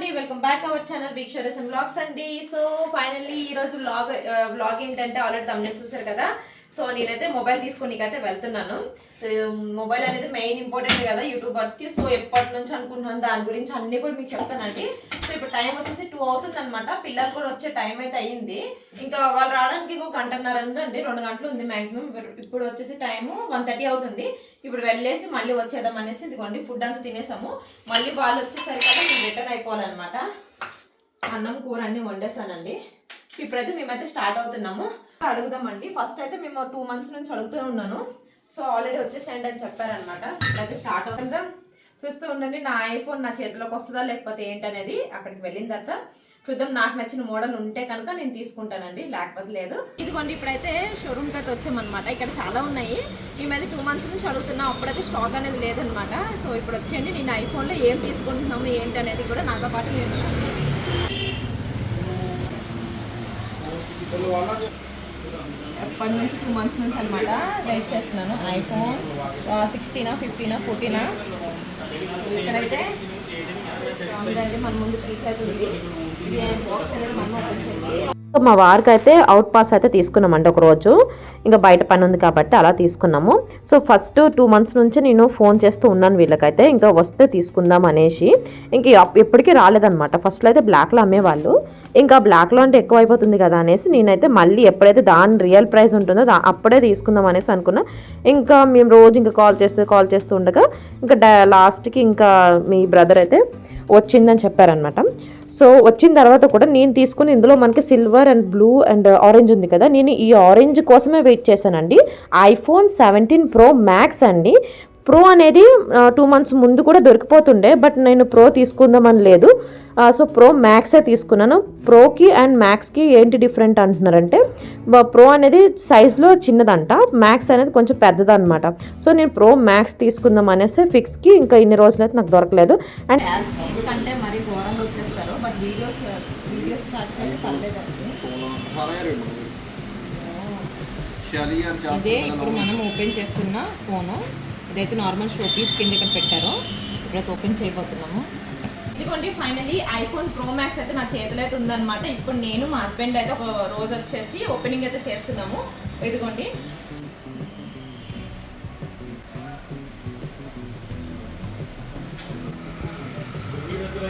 అండి welcome back our channel big షోడస్ and blogs అండి. So finally ఈ రోజు బ్లాగ్ uh, ఏంటంటే ఆల్రెడీ తమిళ చూసారు కదా? సో నేనైతే మొబైల్ తీసుకునికైతే వెళ్తున్నాను. మొబైల్ అనేది మెయిన్ ఇంపార్టెంట్ కదా యూట్యూబర్స్కి. సో ఎప్పటి నుంచి అనుకుంటున్నాను దాని గురించి అన్ని కూడా మీకు చెప్తానండి సో ఇప్పుడు టైం వచ్చేసి టూ అవుతుంది అనమాట పిల్లలు కూడా వచ్చే టైం అయితే అయ్యింది. ఇంకా వాళ్ళు రావడానికి ఒక గంటన్నర ఉందండి. రెండు గంటలు ఉంది మాక్సిమం. ఇప్పుడు వచ్చేసి టైము వన్ థర్టీ అవుతుంది. ఇప్పుడు వెళ్ళేసి మళ్ళీ వచ్చేద్దాం అనేసి ఇదిగోండి ఫుడ్ అంతా తినేసాము. మళ్ళీ వాళ్ళు వచ్చేసరికి మేము రిటర్న్ అయిపోవాలన్నమాట. అన్నం కూర అన్ని వండేసానండి. ఇప్పుడైతే మేమైతే స్టార్ట్ అవుతున్నాము. అడుగుదామండి. ఫస్ట్ అయితే మేము టూ మంత్స్ నుంచి అడుగుతూ ఉన్నాను. సో ఆల్రెడీ వచ్చేసేయండి అని చెప్పారనమాట అయితే స్టార్ట్ అవుతుందా. చూస్తూ ఉండండి. నా ఐఫోన్ నా చేతిలోకి వస్తుందా లేకపోతే ఏంటనేది అక్కడికి వెళ్ళిన తర్వాత చూద్దాం. నాకు నచ్చిన మోడల్ ఉంటే కనుక నేను తీసుకుంటానండి. లేకపోతే లేదు. ఇదిగోండి ఇప్పుడైతే షోరూమ్కి అయితే వచ్చామన్నమాట. ఇక్కడ చాలా ఉన్నాయి. మేమైతే టూ మంత్స్ నుంచి అడుగుతున్నాం. అప్పుడైతే స్టాక్ అనేది లేదనమాట సో ఇప్పుడు వచ్చేయండి. నేను ఐఫోన్లో ఏం తీసుకుంటున్నాము ఏంటి అనేది కూడా నాతో పాటు నేను వన్ నుంచి టూ మంత్స్ నుంచి అనమాట వెయిట్ చేస్తున్నాను. ఐఫోన్ సిక్స్టీనా ఫిఫ్టీనా ఫోర్టీనా? ఇక్కడైతే ఉందండి మన ముందు పీస్ అయితే ఉంది. ఇది బాక్స్ అనేది మనం ఓపెన్ సో మా వారికి అయితే అవుట్ పాస్ అయితే తీసుకున్నామండి ఒక ఒకరోజు. ఇంకా బయట పని ఉంది కాబట్టి అలా తీసుకున్నాము. సో ఫస్ట్ టూ మంత్స్ నుంచి నేను ఫోన్ చేస్తూ ఉన్నాను వీళ్ళకైతే. ఇంకా వస్తే తీసుకుందాం అనేసి. ఇంక ఎప్పటికీ రాలేదనమాట ఫస్ట్లో అయితే బ్లాక్లో అమ్మేవాళ్ళు. ఇంకా బ్లాక్లో అంటే ఎక్కువ అయిపోతుంది కదా అనేసి నేనైతే మళ్ళీ ఎప్పుడైతే దాని రియల్ ప్రైస్ ఉంటుందో దా- అప్పుడే తీసుకుందాం అనేసి అనుకున్నా. ఇంకా మేము రోజు ఇంకా కాల్ చేస్తూ కాల్ చేస్తూ ఉండగా ఇంకా డా- లాస్ట్కి ఇంకా మీ బ్రదర్ అయితే వచ్చిందని చెప్పారనమాట సో వచ్చిన తర్వాత కూడా నేను తీసుకుని ఇందులో మనకి silver and blue and orange ఉంది కదా. నేను ఈ ఆరెంజ్ కోసమే వెయిట్ చేశానండి. ఐఫోన్ సెవెంటీన్ ప్రో మ్యాక్స్ అండి. ప్రో అనేది టూ మంత్స్ ముందు కూడా దొరికిపోతుండే బట్ నేను ప్రో తీసుకుందామని లేదు. సో ప్రో మ్యాక్సే తీసుకున్నాను. ప్రోకి అండ్ మ్యాక్స్కి ఏంటి డిఫరెంట్ అంటున్నారంటే ప్రో అనేది సైజ్లో చిన్నదంట మ్యాక్స్ అనేది కొంచెం పెద్దదన్నమాట. సో నేను ప్రో మ్యాక్స్ తీసుకుందాం అనేసి ఫిక్స్కి ఇంకా ఇన్ని రోజులు అయితే నాకు దొరకలేదు. అండ్ యాజ్ ఫీస్ కంటే మరీ ఘోరంగా వచ్చేస్తారు బట్ వీడియోస్ వీడియోస్ కట్టే పర్లేదండి ఇదే ఇప్పుడు మనం ఓపెన్ చేస్తున్న ఫోను ఇదైతే నార్మల్ షో పీస్ కింద ఇక్కడ పెట్టారో. ఇప్పుడైతే ఓపెన్ చేయబోతున్నాము. ఇదిగోండి ఫైనలీ ఐఫోన్ ప్రో మ్యాక్స్ అయితే నా చేతిలో అయితే ఉందన్నమాట. ఇప్పుడు నేను మా హస్బెండ్ అయితే ఒక రోజు వచ్చేసి ఓపెనింగ్ అయితే చేస్తున్నాము. ఇదిగోండి. సో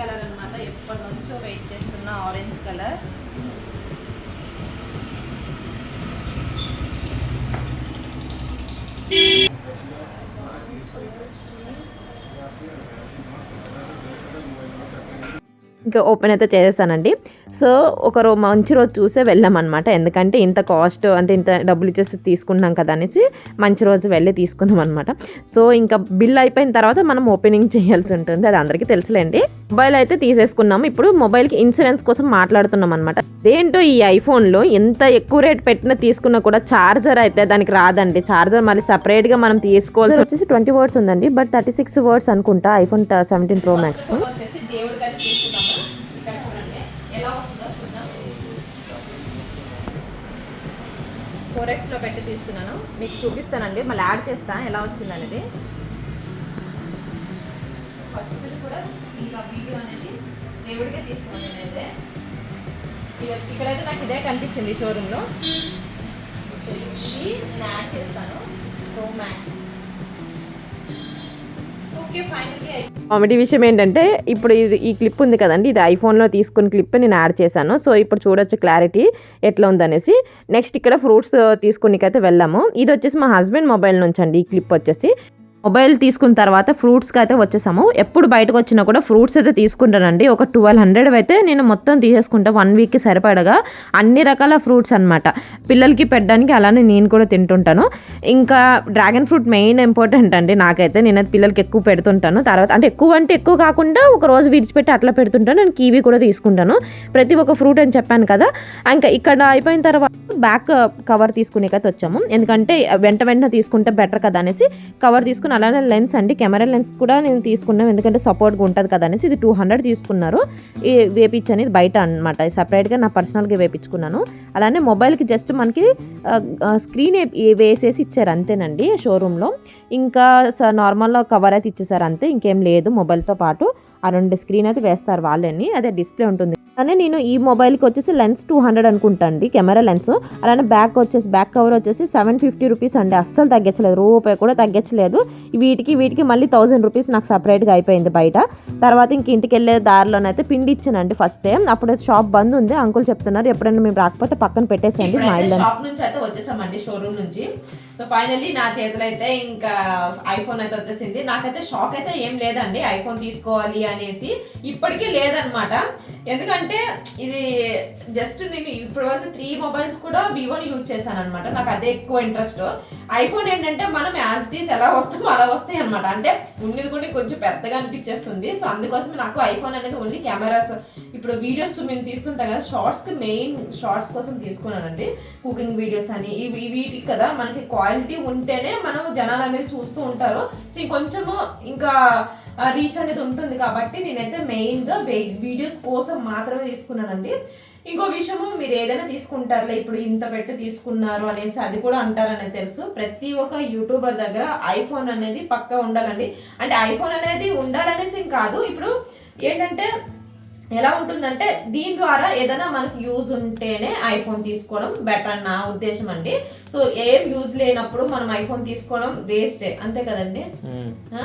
కలర్ అన్నమాట. ఎప్పటి నుంచో వెయిట్ చేస్తున్న ఆరెంజ్ కలర్. ఇంకా ఓపెన్ అయితే చేసేసానండి. సో ఒక రో మంచి రోజు చూసే వెళ్ళామన్నమాట. ఎందుకంటే ఇంత కాస్ట్ అంటే ఇంత డబ్బులు ఇచ్చేసి తీసుకున్నాం కదా అనేసి మంచి రోజు వెళ్ళి తీసుకున్నాం అనమాట సో ఇంకా బిల్ అయిపోయిన తర్వాత మనం ఓపెనింగ్ చేయాల్సి ఉంటుంది. అది అందరికీ తెలుసులేండి. మొబైల్ అయితే తీసేసుకున్నాము ఇప్పుడు మొబైల్కి ఇన్సూరెన్స్ కోసం మాట్లాడుతున్నాం అనమాట ఏంటో ఈ ఐఫోన్లో ఎంత ఎక్కువ రేట్ పెట్టినా తీసుకున్నా కూడా చార్జర్ అయితే దానికి రాదండి. ఛార్జర్ మళ్ళీ సపరేట్గా మనం తీసుకోవాల్సి వచ్చేసి ట్వంటీ వర్డ్స్ ఉందండి. బట్ థర్టీ సిక్స్ వర్డ్స్ అనుకుంటా ఐఫోన్ సెవెంటీన్ ప్రో మ్యాక్స్ ఎక్స్లో పెట్టి తీసుకున్నాను. మీకు చూపిస్తానండి. మళ్ళీ యాడ్ చేస్తా. ఎలా వచ్చింది అనేది. ఫస్ట్ కూడా ఇంకా వీడియో అనేది దేవుడికే తీసుకున్నాను నేనైతే ఇక- ఇక్కడైతే నాకు ఇదే కనిపించింది షోరూంలో ఇది నేను యాడ్ చేస్తాను. Pro max okay finally comedy విషయం ఏంటంటే ఇప్పుడు ఇది ఈ క్లిప్ ఉంది కదండి ఇది ఐఫోన్లో తీసుకున్న క్లిప్ నేను యాడ్ చేశాను. సో ఇప్పుడు చూడొచ్చు క్లారిటీ ఎట్లా ఉందనేసి. నెక్స్ట్ ఇక్కడ ఫ్రూట్స్ తీసుకునికైతే వెళ్ళాము. ఇది వచ్చేసి మా హస్బెండ్ మొబైల్ నుంచి అండి ఈ క్లిప్ వచ్చేసి. మొబైల్ తీసుకున్న తర్వాత ఫ్రూట్స్కి అయితే వచ్చేసాము. ఎప్పుడు బయటకు వచ్చినా కూడా ఫ్రూట్స్ అయితే తీసుకుంటానండి. ఒక ట్వెల్వ్ హండ్రెడ్ అయితే నేను మొత్తం తీసేసుకుంటా వన్ వీక్కి సరిపడగా. అన్ని రకాల ఫ్రూట్స్ అన్నమాట. పిల్లలకి పెట్టడానికి అలానే నేను కూడా తింటుంటాను. ఇంకా డ్రాగన్ ఫ్రూట్ మెయిన్ ఇంపార్టెంట్ అండి నాకైతే. నేను పిల్లలకి ఎక్కువ పెడుతుంటాను. తర్వాత అంటే ఎక్కువ అంటే ఎక్కువ కాకుండా ఒక రోజు విడిచిపెట్టి అట్లా పెడుతుంటాను. నేను కీవీ కూడా తీసుకుంటాను. ప్రతి ఒక్క ఫ్రూట్ అని చెప్పాను కదా. ఇంకా ఇక్కడ అయిపోయిన తర్వాత బ్యాక్ కవర్ uh, తీసుకునేకైతే వచ్చాము. ఎందుకంటే uh, వెంట వెంటనే తీసుకుంటే బెటర్ కదా అనేసి కవర్ తీసుకుని అలానే లెన్స్ అండి. కెమెరా లెన్స్ కూడా నేను తీసుకున్నాను ఎందుకంటే సపోర్ట్గా ఉంటుంది కదా అనేసి ఇది టూ హండ్రెడ్ తీసుకున్నారు. ఈ వేపించి అనేది బయట అనమాట సపరేట్గా నా పర్సనల్గా వేపించుకున్నాను అలానే మొబైల్కి జస్ట్ మనకి uh, స్క్రీన్ వేసేసి ఇచ్చారు అంతేనండి షోరూంలో ఇంకా నార్మల్లో కవర్ అయితే ఇచ్చేసారు అంతే. ఇంకేం లేదు మొబైల్తో పాటు. ఆ రెండు స్క్రీన్ అయితే వేస్తారు వాళ్ళని. అదే డిస్ప్లే ఉంటుంది. అలానే నేను ఈ మొబైల్కి వచ్చేసి లెన్స్ టూ హండ్రెడ్ అనుకుంటా అండి కెమెరా లెన్స్ అలానే బ్యాక్ వచ్చేసి బ్యాక్ కవర్ వచ్చేసి సెవెన్ ఫిఫ్టీ రూపీస్ అండి. అస్సలు తగ్గించలేదు రూపాయి కూడా తగ్గించలేదు. వీటికి వీటికి మళ్ళీ థౌసండ్ రూపీస్ నాకు సపరేట్గా అయిపోయింది బయట. తర్వాత ఇంక ఇంటికి వెళ్ళే దారిలోనైతే పిండి ఇచ్చానండి ఫస్ట్ టైం అప్పుడు షాప్ బంద్ ఉంది. అంకుల్ చెప్తున్నారు ఎప్పుడైనా మేము రాకపోతే పక్కన పెట్టేసేయండి మా ఇల్లు షాప్ నుంచి అయితే వచ్చేసామండి షోరూమ్ నుంచి. సో ఫైనల్లీ నా చేతిలో అయితే ఇంకా ఐఫోన్ అయితే వచ్చేసింది. నాకైతే షాక్ అయితే ఏం లేదండి. ఐఫోన్ తీసుకోవాలి అనేసి ఇప్పటికీ లేదనమాట ఎందుకంటే ఇది జస్ట్ నేను ఇప్పటి వరకు త్రీ మొబైల్స్ కూడా వివోని యూజ్ చేశాను అనమాట నాకు అదే ఎక్కువ ఇంట్రెస్ట్ ఐఫోన్ ఏంటంటే మనం యాజ్ డీస్ ఎలా వస్తామో అలా వస్తాయి అనమాట అంటే ఉన్నది కూడా కొంచెం పెద్దగా అనిపించేస్తుంది. సో అందుకోసం నాకు ఐఫోన్ అనేది ఓన్లీ కెమెరాస్ ఇప్పుడు వీడియోస్ మేము తీసుకుంటాం కదా షార్ట్స్కి మెయిన్ షార్ట్స్ కోసం తీసుకున్నానండి. కుకింగ్ వీడియోస్ అని. ఇవి వీటికి కదా మనకి క్వాలిటీ ఉంటేనే మనం జనాలు అనేది చూస్తూ ఉంటారు. సో ఇంకొంచెము ఇంకా రీచ్ అనేది ఉంటుంది కాబట్టి నేనైతే మెయిన్గా వీడియోస్ కోసం మాత్రమే తీసుకున్నానండి. ఇంకో విషయము మీరు ఏదైనా తీసుకుంటారులే ఇప్పుడు ఇంత పెట్టి తీసుకున్నారు అనేసి అది కూడా అంటారని తెలుసు. ప్రతి ఒక్క యూట్యూబర్ దగ్గర ఐఫోన్ అనేది పక్కా ఉండాలండి. అంటే ఐఫోన్ అనేది ఉండాలనేసి కాదు. ఇప్పుడు ఏంటంటే ఎలా ఉంటుందంటే దీని ద్వారా ఏదైనా మనకి యూజ్ ఉంటేనే ఐఫోన్ తీసుకోవడం బెటర్ అని నా ఉద్దేశం అండి. సో ఏం యూజ్ లేనప్పుడు మనం ఐఫోన్ తీసుకోవడం వేస్టే అంతే కదండి? ఆ?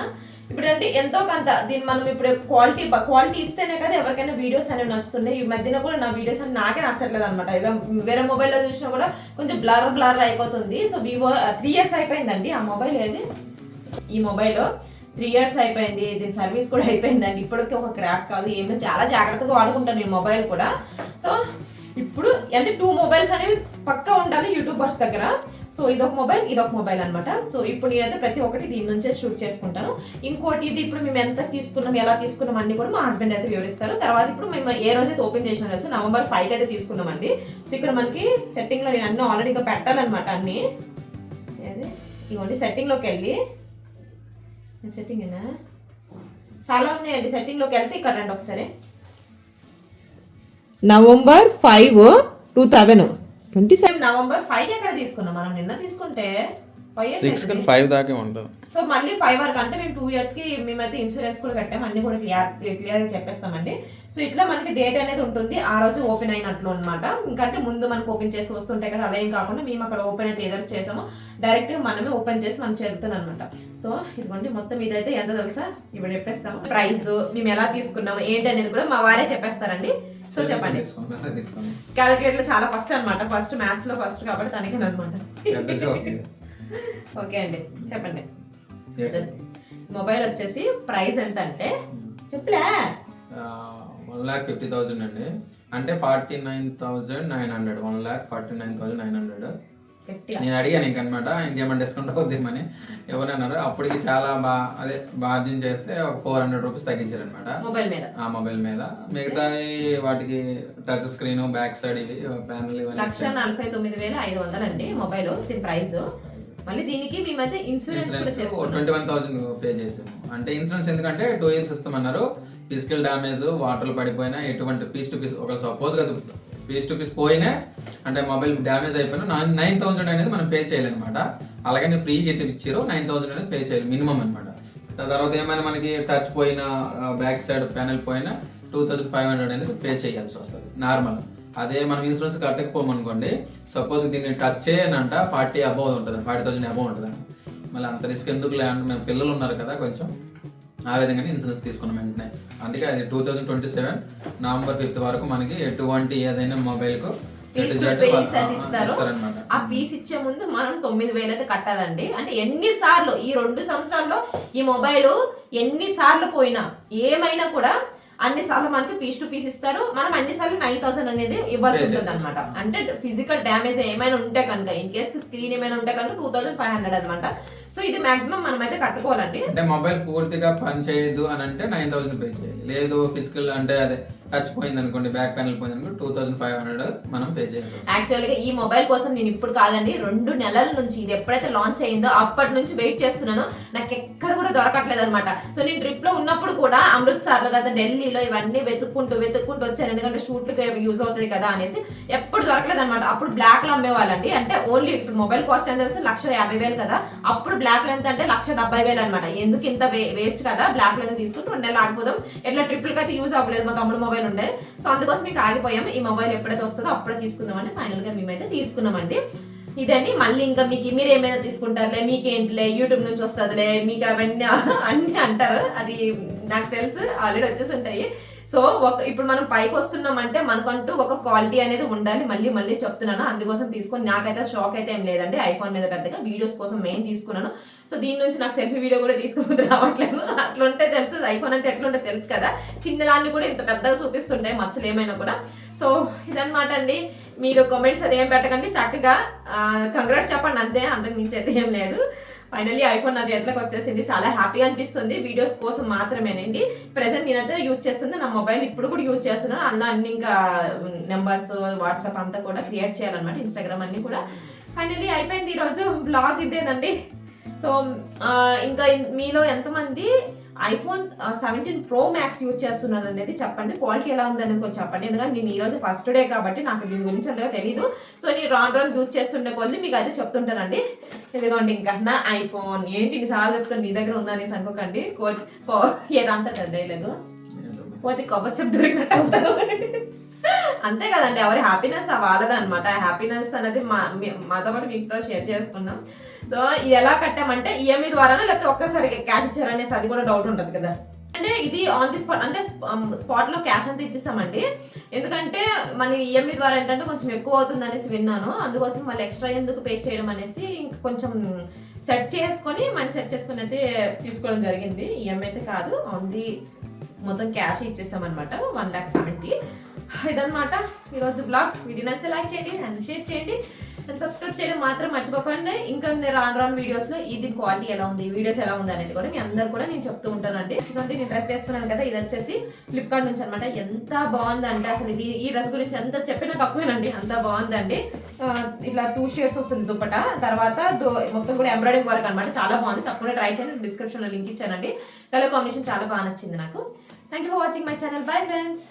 ఇప్పుడు అంటే ఎంతో కొంత దీన్ని మనం ఇప్పుడు క్వాలిటీ క్వాలిటీ ఇస్తేనే కదా ఎవరికైనా వీడియోస్ అనేవి నచ్చుతున్నాయి. ఈ మధ్యన కూడా నా వీడియోస్ అని నాకే నచ్చట్లేదు అనమాట ఏదో వేరే మొబైల్లో చూసినా కూడా కొంచెం బ్లర్ బ్లర్ అయిపోతుంది సో వివో త్రీ ఇయర్స్ అయిపోయిందండి ఆ మొబైల్ ఏది? ఈ మొబైల్ త్రీ ఇయర్స్ అయిపోయింది దీని సర్వీస్ కూడా అయిపోయిందండి ఇప్పటికీ ఒక క్రాక్ కాదు ఏమో చాలా జాగ్రత్తగా వాడుకుంటాను ఈ మొబైల్ కూడా. సో ఇప్పుడు అంటే టూ మొబైల్స్ అనేవి పక్కా ఉండాలి యూట్యూబర్స్ దగ్గర. సో ఇదొక మొబైల్ ఇదొక మొబైల్ అనమాట సో ఇప్పుడు నేనైతే ప్రతి ఒక్కటి దీని నుంచే షూట్ చేసుకుంటాను. ఇంకోటి ఇది ఇప్పుడు మేము ఎంత తీసుకున్నాం ఎలా తీసుకున్నాం అన్ని కూడా మా హస్బెండ్ అయితే వివరిస్తారు. తర్వాత ఇప్పుడు మేము ఏ రోజైతే ఓపెన్ చేసినా తెలుసు నవంబర్ ఫైవ్ అయితే తీసుకున్నామండి. సో ఇక్కడ మనకి సెట్టింగ్లో నేను అన్నీ ఆల్రెడీ ఇంకా పెట్టాలన్నమాట అన్ని. ఏది? ఇవ్వండి సెట్టింగ్లోకి వెళ్ళి సెట్టింగ్ ఏనా? చాలా ఉన్నాయండి. సెట్టింగ్లోకి వెళ్తే ఇక్కడ రండి ఒకసారి. November five two thousand. Twenty seven November five ఎక్కడ తీసుకున్నాం? మనం నిన్న తీసుకుంటే సిక్స్ కానీ ఫైవ్ దాకే ఉంటుంది సో మళ్ళీ ఫైవ్ వరకు అంటే మేము టూ ఇయర్స్కి మేమైతే ఇన్సూరెన్స్ కూడా కట్టాము అన్ని కూడా క్లియర్ క్లియర్గా చెప్పేస్తామండి. సో ఇట్లా మనకి డేట్ అనేది ఉంటుంది. ఆ రోజు ఓపెన్ అయినట్లు అనమాట ఇంకంటే ముందు మనకు ఓపెన్ చేసి వస్తుంటాయి కదా అలా ఏం కాకుండా మేము అక్కడ ఓపెన్ అయితే ఏదో చేసామో డైరెక్ట్గా మనమే ఓపెన్ చేసి మనం చేరుతాం అనమాట సో ఇదిగోండి మొత్తం ఇదైతే ఎంత తెలుసా? ఇప్పుడు చెప్పేస్తాము. ప్రైస్ మేము ఎలా తీసుకున్నాము ఏంటి అనేది కూడా మా వారే చెప్పేస్తారండి. సో చెప్పండి. క్యాలిక్యులేటర్ చాలా ఫస్ట్ అన్నమాట. ఫస్ట్ మ్యాథ్స్లో ఫస్ట్ కాబట్టి తనకి అనమాట. ఓకే అండి చెప్పండి? మొబైల్ వచ్చేసి ప్రైస్ ఎంత అంటే చెప్పులే వన్ ల్యాక్ ఫిఫ్టీ థౌసండ్ అండి. అంటే forty nine thousand nine hundred. One lakh forty nine thousand nine hundred. నేను అడిగాను ఇంకనమాట ఇంకేమైనా డిస్కౌంట్ అవుద్దామని. ఎవరన్నారు అప్పటికి చాలా బా అదే బార్జిన్ చేస్తే ఒక ఫోర్ హండ్రెడ్ రూపీస్ తగ్గించారనమాట. మొబైల్ మీద. ఆ మొబైల్ మీద. మిగతా వాటికి టచ్ స్క్రీన్ బ్యాక్ సైడ్ ఇవి ప్యానల్ లక్ష ఇవన్నీ నలభై తొమ్మిది వేల ఐదు వందలు అండి మొబైల్ దీని ప్రైస్. మళ్ళీ దీనికి మేమైతే ఇన్సూరెన్స్ కూడా ట్వంటీ వన్ థౌసండ్ పే చేసాము అంటే ఇన్సూరెన్స్ ఎందుకంటే టూ ఇయర్స్ ఇస్తామన్నారు. ఫిజికల్ డ్యామేజ్ వాటర్ పడిపోయినా ఎటువంటి పీస్ టు పీస్ ఒక సపోజ్ కదా పీస్ టు పీస్ పోయినా అంటే మొబైల్ డ్యామేజ్ అయిపోయినా నైన్ నైన్ థౌసండ్ అనేది మనం పే చేయాలన్నమాట అలాగని ఫ్రీ గిట్ ఇచ్చారు నైన్ థౌసండ్ అనేది పే చేయాలి మినిమం అనమాట తర్వాత ఏమైనా మనకి టచ్ పోయినా బ్యాక్ సైడ్ ప్యానల్ పోయినా టూ థౌసండ్ ఫైవ్ హండ్రెడ్ అనేది పే చేయాల్సి వస్తుంది నార్మల్ అదే మనం ఇన్సూరెన్స్ కట్టకపోమనుకోండి సపోజ్ దీన్ని టచ్ చేయనంట ఫార్టీ అబౌవ్ ఉంటుంది ఫార్టీ థౌసండ్ అబౌవ్ ఉంటుంది మళ్ళీ అంత రిస్క్ ఎందుకు లే అంటే మేము పిల్లలు ఉన్నారు కదా కొంచెం ఆ విధంగానే ఇన్సూరెన్స్ తీసుకున్నాం వెంటనే. అందుకే అది two thousand twenty seven November fifth వరకు మనకి ఎటువంటి ఏదైనా మొబైల్కు ఆ పీస్ ఇచ్చే ముందు మనం తొమ్మిది వేలు అయితే కట్టాలండి. అంటే ఎన్ని సార్లు ఈ రెండు సంవత్సరాల్లో ఈ మొబైల్ ఎన్ని సార్లు పోయినా ఏమైనా కూడా అన్ని సార్లు మనకి పీస్ టు పీస్ ఇస్తారు. మనం అన్ని సార్లు నైన్ థౌసండ్ అనేది ఇవ్వాల్సి ఉంటుంది అనమాట అంటే ఫిజికల్ డ్యామేజ్ ఏమైనా ఉంటే కనుక ఇన్ కేస్ స్క్రీన్ ఏమైనా ఉంటే కనుక టూ థౌసండ్ ఫైవ్ హండ్రెడ్ అనమాట సో ఇది మాక్సిమం మనం అయితే కట్టుకోవాలండి. అంటే మొబైల్ పూర్తిగా పని చేయదు అని అంటే నైన్ థౌసండ్ పే చేయాలి. లేదు ఫిజికల్ అంటే అదే టచ్ పోయింది అనుకోండి బ్యాక్ ప్యానల్ పోయింది అనుకోండి టూ థౌసండ్ ఫైవ్ హండ్రెడ్ మనం పే చేయాలి యాక్చువల్గా ఈ మొబైల్ కోసం నేను ఇప్పుడు కాదండి రెండు నెలల నుంచి ఇది ఎప్పుడైతే లాంచ్ అయిందో అప్పటి నుంచి వెయిట్ చేస్తున్నాను. నాకు ఎక్కడ కూడా దొరకట్లేదు అనమాట సో నేను ట్రిప్లో ఉన్నప్పుడు కూడా అమృత్సర్లో కదా ఢిల్లీలో ఇవన్నీ వెతుక్కుంటూ వెతుక్కుంటూ వచ్చాను. ఎందుకంటే షూట్లకి యూజ్ అవుతుంది కదా అనేసి ఎప్పుడు దొరకలేదు అనమాట అప్పుడు బ్లాక్లో అమ్మేవాళ్ళండి. అంటే ఓన్లీ ఇప్పుడు మొబైల్ కాస్ట్ ఎంత తెలిసి? లక్ష యాభై వేలు కదా. అప్పుడు బ్లాక్లో ఎంత అంటే లక్ష డెబ్బై వేలు అనమాట ఎందుకు ఇంత వేస్ట్ కదా? బ్లాక్లో తీసుకుంటూ రెండు నెలలు ఆగిపోదాం ఎట్లా ట్రిప్లకి అయితే యూజ్ అవ్వలేదు మా తమ్ముడు మొబైల్ ఉండే. సో అందుకోసం మీకు ఆగిపోయాం ఈ మొబైల్ ఎప్పుడైతే వస్తుందో అప్పుడే తీసుకుందామని ఫైనల్గా మేమైతే తీసుకున్నామండి. ఇదని మళ్ళీ ఇంకా మీకు మీరు ఏమైనా తీసుకుంటారులే మీకేంటిలే యూట్యూబ్ నుంచి వస్తుందిలే మీకు అవన్నీ అన్ని అంటారు. అది నాకు తెలుసు. ఆల్రెడీ వచ్చేసి ఉంటాయి. సో ఒక ఇప్పుడు మనం పైకి వస్తున్నామంటే మనకంటూ ఒక క్వాలిటీ అనేది ఉండాలి. మళ్ళీ మళ్ళీ చెప్తున్నాను. అందుకోసం తీసుకొని నాకైతే షాక్ అయితే ఏం లేదండి. ఐఫోన్ మీద పెద్దగా వీడియోస్ కోసం మెయిన్ తీసుకున్నాను. సో దీని నుంచి నాకు సెల్ఫీ వీడియో కూడా తీసుకోవద్దు రావట్లేదు. అట్లుంటే తెలుసు. ఐఫోన్ అంటే ఎట్లుంటే తెలుసు కదా. చిన్నదాన్ని కూడా ఇంత పెద్దగా చూపిస్తుంటాయి మచ్చలు ఏమైనా కూడా. సో ఇదనమాట అండి. మీరు కామెంట్స్ అది ఏం పెట్టకండి. చక్కగా కంగ్రాట్స్ చెప్పండి. అంతే అంతకు మించి అయితే ఏం లేదు. ఫైనల్లీ ఐఫోన్ నా చేతిలోకి వచ్చేసింది. చాలా హ్యాపీగా అనిపిస్తుంది. వీడియోస్ కోసం మాత్రమేనండి. ప్రెసెంట్ నేనైతే యూజ్ చేస్తుంది. నా మొబైల్ ఇప్పుడు కూడా యూజ్ చేస్తున్నాను. అందులో అన్ని ఇంకా నెంబర్స్ వాట్సాప్ అంతా కూడా క్రియేట్ చేయాలన్నమాట. ఇన్స్టాగ్రామ్ అన్ని కూడా. ఫైనల్లీ అయిపోయింది ఈరోజు బ్లాగ్ ఇదేనండి. సో ఇంకా మీలో ఎంతమంది iPhone seventeen pro max use చేస్తున్నారు అనేది చెప్పండి. క్వాలిటీ ఎలా ఉంది అనేది కొంచెం చెప్పండి. ఎందుకంటే నేను ఈరోజు ఫస్ట్ డే కాబట్టి నాకు దీని గురించి అంతగా తెలియదు సో నేను రాను రాను యూజ్ చేస్తుండే కొద్ది మీకు అదే చెప్తుంటానండి. ఇదిగోండి ఇంకా నా ఐఫోన్. ఏంటి ఇన్నిసార్లు చెప్తాను నీ దగ్గర ఉందని అనుకోకండి. కోతి ఏదంతా పెద్ద లేదు. కోతి కొబ్బరి చెప్పు దొరికినట్టు అవుతారు. అంతే కదండి ఎవరి హ్యాపీనెస్ వాళ్ళదే అనమాట హ్యాపీనెస్ అనేది మా మాతో పాటు మీతో షేర్ చేసుకున్నాం. సో ఇది ఎలా కట్టామంటే ఈఎంఐ ద్వారానే లేకపోతే ఒక్కసారి క్యాష్ ఇచ్చారనేసి అది కూడా డౌట్ ఉంటుంది కదా. అంటే ఇది ఆన్ ది స్పాట్ అంటే స్పాట్ um, లో క్యాష్ అంతా ఇచ్చేసామండి. ఎందుకంటే మన ఈఎంఐ ద్వారా ఏంటంటే కొంచెం ఎక్కువ అవుతుంది అనేసి విన్నాను. అందుకోసం మళ్ళీ ఎక్స్ట్రా ఎందుకు పే చేయడం అనేసి కొంచెం సెట్ చేసుకొని మనం సెట్ చేసుకుని అయితే తీసుకోవడం జరిగింది. ఈఎంఐ అయితే కాదు ఆన్ ది మొత్తం క్యాష్ ఇచ్చేసామన్నమాట వన్ ల్యాక్ సెవెంటీ ఇదన్నమాట. ఈరోజు బ్లాగ్. వీడియో నచ్చితే లైక్ చేయండి అండ్ షేర్ చేయండి అండ్ సబ్స్క్రైబ్ చేయడం మాత్రం మర్చిపోకండి. ఇంకా నేను రాను రాను వీడియోస్లో ఇది క్వాలిటీ ఎలా ఉంది వీడియోస్ ఎలా ఉంది అనేది కూడా మీ అందరు కూడా నేను చెప్తూ ఉంటానండి. ఎందుకంటే నేను డ్రెస్ వేసుకున్నాను కదా ఇది వచ్చేసి ఫ్లిప్కార్ట్ నుంచి అనమాట ఎంత బాగుందంటే అసలు ఇది ఈ డ్రెస్ గురించి ఎంత చెప్పినా తక్కువేనండి అంత బాగుందండి. ఇట్లా టూ షేడ్స్ వస్తుంది దుప్పట. తర్వాత మొత్తం కూడా ఎంబ్రాయిడింగ్ వర్క్ అనమాట చాలా బాగుంది. తప్పకుండా ట్రై చేయండి. డిస్క్రిప్షన్లో లింక్ ఇచ్చానండి. కలర్ కాంబినేషన్ చాలా బాగా నచ్చింది నాకు. Thank you for watching my channel bye friends